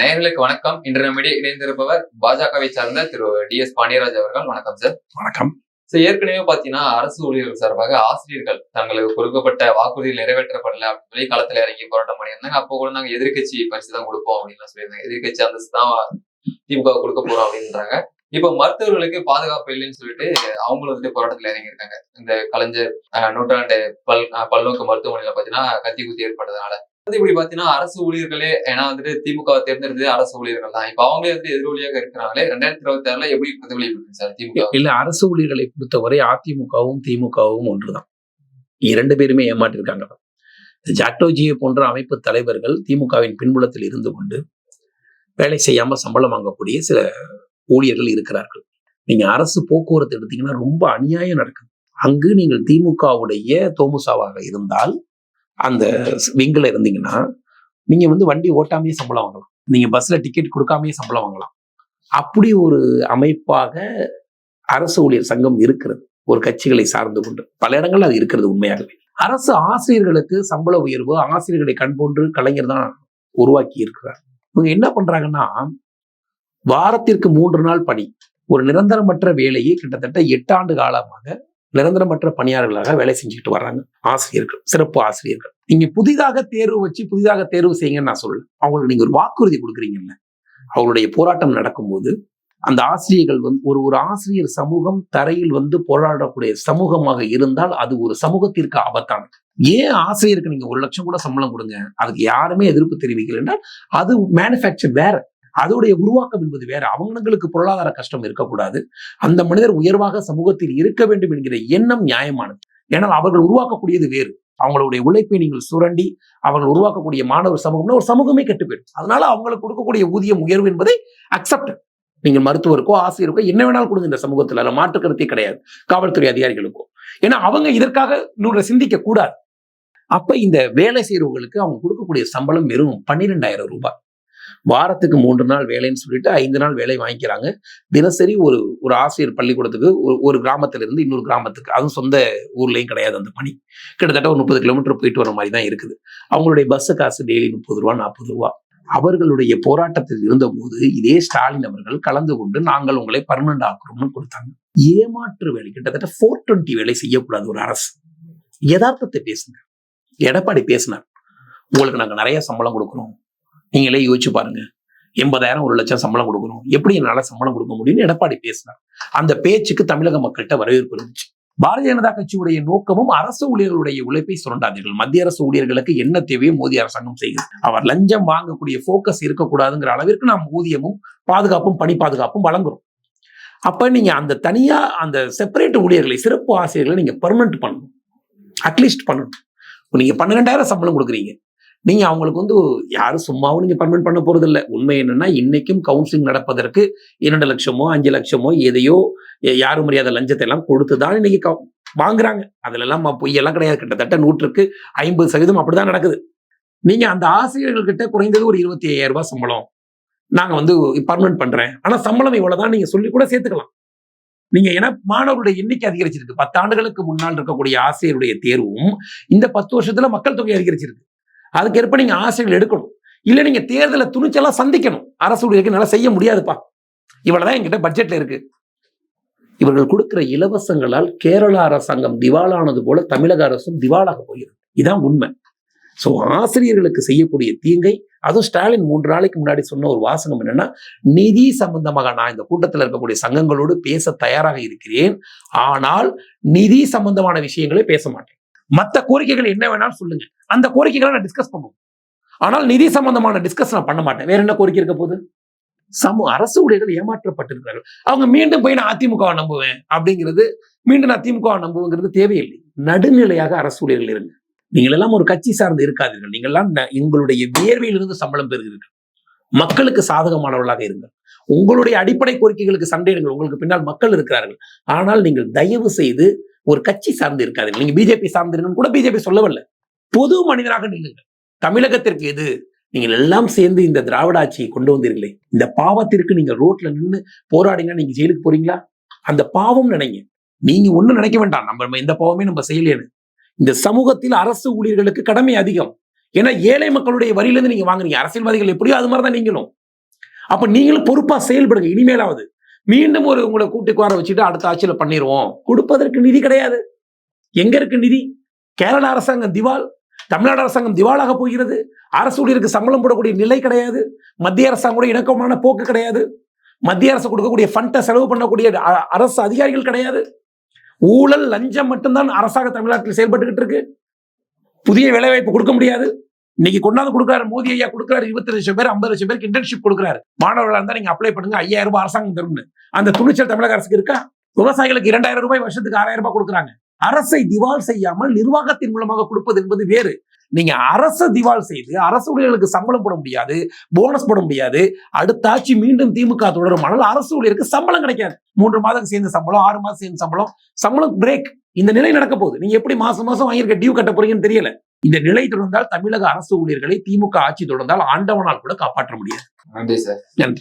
நேயர்களுக்கு வணக்கம். இன்று நம்மிடையே இணைந்திருப்பவர் பாஜகவை சார்ந்த திரு டி எஸ் பாண்டியராஜ் அவர்கள். வணக்கம் சார் வணக்கம். ஸோ ஏற்கனவே பார்த்தீங்கன்னா அரசு ஊழியர்கள் சார்பாக ஆசிரியர்கள் தங்களுக்கு கொடுக்கப்பட்ட வாக்குறுதிகள் நிறைவேற்றப்படல அப்படின்னு சொல்லி களத்தில் இறங்கி போராட்டம் பண்ணியிருந்தாங்க. அப்போ கூட நாங்கள் எதிர்க்கட்சி பரிசு தான் கொடுப்போம் அப்படின்னு சொல்லியிருந்தாங்க. எதிர்க்கட்சி அந்தஸ்து தான் திமுக கொடுக்க போறோம் அப்படின்றாங்க. இப்போ மருத்துவர்களுக்கு பாதுகாப்பு இல்லைன்னு சொல்லிட்டு அவங்களும் வந்துட்டு போராட்டத்தில் இறங்கியிருக்காங்க. இந்த கலைஞர் நூற்றாண்டு பல் பல்நோக்கு மருத்துவமனையில பார்த்தீங்கன்னா கத்தி குத்தி ஏற்பட்டதுனால. வந்து இப்படி பாத்தீங்கன்னா அரசு ஊழியர்களே ஏன்னா வந்துட்டு திமுக தேர்ந்தெடுத்தது அரசு ஊழியர்கள் தான். இப்ப அவங்களே வந்து எதிரொலியாக இருக்கிறாங்களே ரெண்டாயிரத்தி இருபத்தி ஆறுல எப்படி பிரதிபலிப்பு சார் திமுக? இல்ல அரசு ஊழியர்களை பொறுத்தவரை அதிமுகவும் திமுகவும் ஒன்றுதான். இரண்டு பேருமே ஏமாற்றிருக்காங்க. ஜாக்டோஜியை போன்ற அமைப்பு தலைவர்கள் திமுகவின் பின்புலத்தில் இருந்து கொண்டு வேலை செய்யாம சம்பளம் வாங்கக்கூடிய சில ஊழியர்கள் இருக்கிறார்கள். நீங்க அரசு போக்குவரத்து எடுத்தீங்கன்னா ரொம்ப அநியாயம் நடக்குது. அங்கு நீங்கள் திமுகவுடைய தோமுசாவாக இருந்தால் அந்த விங்கில் இருந்தீங்கன்னா நீங்கள் வந்து வண்டி ஓட்டாமையே சம்பளம் வாங்கலாம். நீங்கள் பஸ்ஸில் டிக்கெட் கொடுக்காமயே சம்பளம் வாங்கலாம். அப்படி ஒரு அமைப்பாக அரசு ஊழியர் சங்கம் இருக்கிறது. ஒரு கட்சிகளை சார்ந்து கொண்டு. பல இடங்கள்ல அது இருக்கிறது உண்மையாகவே. அரசு ஆசிரியர்களுக்கு சம்பள உயர்வு ஆசிரியர்களை கண்போன்று கலைஞர் தான் உருவாக்கி இருக்கிறார். இவங்க என்ன பண்றாங்கன்னா வாரத்திற்கு மூன்று நாள் பணி ஒரு நிரந்தரமற்ற வேலையை கிட்டத்தட்ட எட்டு ஆண்டு காலமாக நிரந்தரமற்ற பணியாளர்களாக வேலை செஞ்சுக்கிட்டு வர்றாங்க. ஆசிரியர்கள் சிறப்பு ஆசிரியர்கள். நீங்க புதிதாக தேர்வு வச்சு புதிதாக தேர்வு செய்யுங்கன்னு நான் சொல்லல. அவங்களுக்கு நீங்க ஒரு வாக்குறுதி கொடுக்குறீங்கல்ல. அவங்களுடைய போராட்டம் நடக்கும்போது அந்த ஆசிரியர்கள் வந்து ஒரு ஒரு ஆசிரியர் சமூகம் தரையில் வந்து போராடக்கூடிய சமூகமாக இருந்தால் அது ஒரு சமூகத்திற்கு ஆபத்தானது. ஏன் ஆசிரியருக்கு நீங்க ஒரு லட்சம் கூட சம்பளம் கொடுங்க? அதுக்கு யாருமே எதிர்ப்பு தெரிவிக்கல என்றால் அது மேனுஃபேக்சர் வேற. அதோடைய உருவாக்கம் என்பது வேற. அவங்களுக்கு பொருளாதார கஷ்டம் இருக்கக்கூடாது. அந்த மனிதர் உயர்வாக சமூகத்தில் இருக்க வேண்டும் என்கிற எண்ணம் நியாயமானது. ஏன்னால் அவர்கள் உருவாக்கக்கூடியது வேறு. அவங்களுடைய உழைப்பை நீங்கள் சுரண்டி அவர்கள் உருவாக்கக்கூடிய மாணவர் சமூகம்னா ஒரு சமூகமே கெட்டு போயிடும். அதனால அவங்களுக்கு கொடுக்கக்கூடிய ஊதியம் உயர்வு என்பதை அக்செப்ட் நீங்கள் மருத்துவருக்கோ ஆசிரியருக்கோ என்ன வேணாலும் கொடுங்க இந்த சமூகத்தில். அதில் மாற்று கருத்தே கிடையாது. காவல்துறை அதிகாரிகளுக்கோ. ஏன்னா அவங்க இதற்காக இன்னொரு சிந்திக்க கூடாது அப்ப இந்த வேலை செய்யறவங்களுக்கு அவங்க கொடுக்கக்கூடிய சம்பளம் வெறும் பன்னிரெண்டாயிரம் ரூபாய். வாரத்துக்கு மூன்று நாள் வேலைன்னு சொல்லிட்டு ஐந்து நாள் வேலை வாங்கிக்கிறாங்க. தினசரி ஒரு ஒரு ஆசிரியர் பள்ளிக்கூடத்துக்கு ஒரு ஒரு கிராமத்துல இருந்து இன்னொரு கிராமத்துக்கு. அதுவும் சொந்த ஊர்லயும் கிடையாது அந்த பணி. கிட்டத்தட்ட ஒரு முப்பது கிலோமீட்டர் போயிட்டு வர மாதிரி தான் இருக்குது. அவங்களுடைய பஸ் காசு டெய்லி முப்பது ரூபா நாற்பது ரூபா. அவர்களுடைய போராட்டத்தில் இருந்தபோது இதே ஸ்டாலின் அவர்கள் கலந்து கொண்டு நாங்கள் உங்களை பர்மனண்ட் ஆக்குறோம்னு கொடுத்தாங்க. ஏமாற்று வேலை கிட்டத்தட்ட ஃபோர் டுவெண்ட்டி வேலை செய்யக்கூடாது ஒரு அரசு. யதார்த்தத்தை பேசுங்க எடப்பாடி பேசினார். உங்களுக்கு நாங்க நிறைய சம்பளம் கொடுக்குறோம். நீங்களே யோசிச்சு பாருங்க. எண்பதாயிரம் ஒரு லட்சம் சம்பளம் கொடுக்குறோம் எப்படி என்னால சம்பளம் கொடுக்க முடியும்னு எடப்பாடி பேசினார். அந்த பேச்சுக்கு தமிழக மக்கள்கிட்ட வரவேற்பு இருந்துச்சு. பாரதிய ஜனதா கட்சியுடைய நோக்கமும் அரசு ஊழியர்களுடைய உழைப்பை சுரண்டாதீர்கள். மத்திய அரசு ஊழியர்களுக்கு என்ன தேவையோ மோடி அரசாங்கம் செய்யுது. அவர் லஞ்சம் வாங்கக்கூடிய போக்கஸ் இருக்கக்கூடாதுங்கிற அளவிற்கு நாம் ஊதியமும் பாதுகாப்பும் பணி பாதுகாப்பும் வழங்குறோம். அப்ப நீங்க அந்த தனியா அந்த செப்பரேட் ஊழியர்களை சிறப்பு ஆசிரியர்களை நீங்க பெர்மனன்ட் பண்ணணும். அட்லீஸ்ட் பண்ணணும். நீங்க பன்னிரெண்டாயிரம் சம்பளம் கொடுக்குறீங்க. நீங்க அவங்களுக்கு வந்து யாரும் சும்மாவும் நீங்க பர்மனன்ட் பண்ண போகிறது இல்லை உண்மை என்னன்னா இன்னைக்கும் கவுன்சிலிங் நடப்பதற்கு இரண்டு லட்சமோ அஞ்சு லட்சமோ எதையோ யாரும் அறியாத லஞ்சத்தை எல்லாம் கொடுத்துதான் இன்னைக்கு கவு- வாங்குறாங்க. அதுல எல்லாம் பொய்யெல்லாம் கிடையாது. கிட்டத்தட்ட நூற்றுக்கு ஐம்பது சதவீதம் அப்படிதான் நடக்குது. நீங்க அந்த ஆசிரியர்கள் கிட்ட குறைந்தது ஒரு இருபத்தி ஐயாயிரம் ரூபாய் சம்பளம் நாங்க வந்து பர்மனன்ட் பண்றேன். ஆனா சம்பளம் இவ்வளவுதான் நீங்க சொல்லி கூட சேர்த்துக்கலாம். நீங்க ஏன்னா மாணவர்களுடைய எண்ணிக்கை அதிகரிச்சிருக்கு. பத்து ஆண்டுகளுக்கு முன்னால் இருக்கக்கூடிய ஆசிரியருடைய தேர்வும் இந்த பத்து வருஷத்துல மக்கள் தொகை அதிகரிச்சிருக்கு. அதுக்கேற்ப நீங்க ஆசிரியர்கள் எடுக்கணும். இல்ல நீங்க தேர்தலை துணிச்சலா சந்திக்கணும். அரசு ஊழியருக்கு நல்லா செய்ய முடியாதுப்பா. இவ்வளவுதான் எங்கிட்ட பட்ஜெட்ல இருக்கு. இவர்கள் கொடுக்குற இலவசங்களால் கேரள அரசாங்கம் திவாலானது போல தமிழக அரசும் திவாலாக போகிறது. இதான் உண்மை. சோ ஆசிரியர்களுக்கு செய்யக்கூடிய தீங்கை அதுவும் ஸ்டாலின் மூன்று நாளைக்கு முன்னாடி சொன்ன ஒரு வாசகம் என்னன்னா நிதி சம்பந்தமாக நான் இந்த கூட்டத்தில் இருக்கக்கூடிய சங்கங்களோடு பேச தயாராக இருக்கிறேன். ஆனால் நிதி சம்பந்தமான விஷயங்களை பேச மாட்டேன். மற்ற கோரிக்கைகள் என்ன வேணாலும் சொல்லுங்க. அந்த கோரிக்கைகளை நான் டிஸ்கஸ் பண்ணுவோம். ஆனால் நிதி சம்பந்தமான டிஸ்கஸ் நான் பண்ண மாட்டேன். வேற என்ன கோரிக்கை இருக்க போகுது? சமூக அரசு ஊழியர்கள் ஏமாற்றப்பட்டிருக்கிறார்கள். அவங்க மீண்டும் போய் நான் அதிமுகவை நம்புவேன் அப்படிங்கிறது மீண்டும் நான் திமுகவை நம்புவேங்கிறது தேவையில்லை. நடுநிலையாக அரசு ஊழியர்கள் இருங்க. நீங்கள் எல்லாம் ஒரு கட்சி சார்ந்து இருக்காதீர்கள். நீங்கள் எல்லாம் எங்களுடைய வியர்வையிலிருந்து சம்பளம் பெறுகிறீர்கள். மக்களுக்கு சாதகமானவர்களாக இருங்கள். உங்களுடைய அடிப்படை கோரிக்கைகளுக்கு சண்டையிடுங்கள். உங்களுக்கு பின்னால் மக்கள் இருக்கிறார்கள். ஆனால் நீங்கள் தயவு செய்து ஒரு கட்சி சார்ந்து இருக்காது நீங்க பிஜேபி சார்ந்திருக்கணும் கூட பிஜேபி சொல்லவில்லை. பொது மனிதராக நில்லுங்கள். தமிழகத்திற்கு எது? நீங்கள் எல்லாம் சேர்ந்து இந்த திராவிட ஆட்சியை கொண்டு வந்தீர்களே. இந்த பாவத்திற்கு நீங்க ரோட்ல நின்று போராடினா நீங்க ஜெயிலுக்கு போறீங்களா? அந்த பாவம் நினைங்க. நீங்க ஒண்ணு நினைக்க வேண்டாம். நம்ம நம்ம எந்த பாவமே நம்ம செய்யலேன்னு இந்த சமூகத்தில் அரசு ஊழியர்களுக்கு கடமை அதிகம். ஏன்னா ஏழை மக்களுடைய வரியிலிருந்து நீங்க வாங்குறீங்க. அரசியல்வாதிகள் எப்படியோ அது மாதிரி தான் நீங்களும். அப்ப நீங்களும் பொறுப்பா செயல்படுங்க. இனிமேலாவது. மீண்டும் ஒரு உங்களை கூட்டுக்கு வர வச்சுட்டு அடுத்த ஆட்சியில் பண்ணிடுவோம் கொடுப்பதற்கு நிதி கிடையாது. எங்க இருக்கு நிதி? கேரள அரசாங்கம் திவால் தமிழ்நாடு அரசாங்கம் திவாலாக போகிறது. அரசு ஊழியருக்கு சம்பளம் போடக்கூடிய நிலை கிடையாது. மத்திய அரசாங்கோட இணக்கமான போக்கு கிடையாது. மத்திய அரசு கொடுக்கக்கூடிய ஃபண்டை செலவு பண்ணக்கூடிய அ- அரசு அதிகாரிகள் கிடையாது. ஊழல் லஞ்சம் மட்டும்தான் அரசாங்க தமிழ்நாட்டில் செயல்பட்டுக்கிட்டு இருக்கு. புதிய வேலைவாய்ப்பு கொடுக்க முடியாது. இன்னைக்கு கொண்டாந்து கொடுக்குறாரு மோடி ஐயா கொடுக்குறாரு இருபத்தி லட்சம் பேர் ஐம்பது லட்சம் பேருக்கு இன்டர்ன்ஷிப் கொடுக்குறாரு. மாணவர்களா இருந்தா நீங்கள் அப்ளை பண்ணுங்க ஐயாயிரம் ரூபாய் அரசாங்கம் தரும்னு. அந்த துணிச்சல் தமிழக அரசுக்கு இருக்கா? விவசாயிகளுக்கு இரண்டாயிரம் ரூபாய் வருஷத்துக்கு ஆறாயிரம் ரூபாய் கொடுக்குறாங்க. அரசை திவால் செய்யாமல் நிர்வாகத்தின் மூலமாக கொடுப்பது என்பது வேறு. நீங்க அரச திவால் செய்து அரசு ஊழியர்களுக்கு சம்பளம் போட முடியாது போனஸ் போட முடியாது. அடுத்த ஆட்சி மீண்டும் திமுக தொடருமானால் அரசு ஊழியருக்கு சம்பளம் கிடைக்காது. மூன்று மாதம் சேர்ந்த சம்பளம் ஆறு மாதம் சேர்ந்த சம்பளம் சம்பளம் பிரேக் இந்த நிலை நடக்க போகுது. நீங்க எப்படி மாசம் மாசம் வாங்கியிருக்க டியூ கட்ட போறீங்கன்னு தெரியல. இந்த நிலை தொடர்ந்தால் தமிழக அரசு ஊழியர்களை திமுக ஆட்சி தொடர்ந்தால் ஆண்டவனால் கூட காப்பாற்ற முடியாது. நன்றி சார். நன்றி.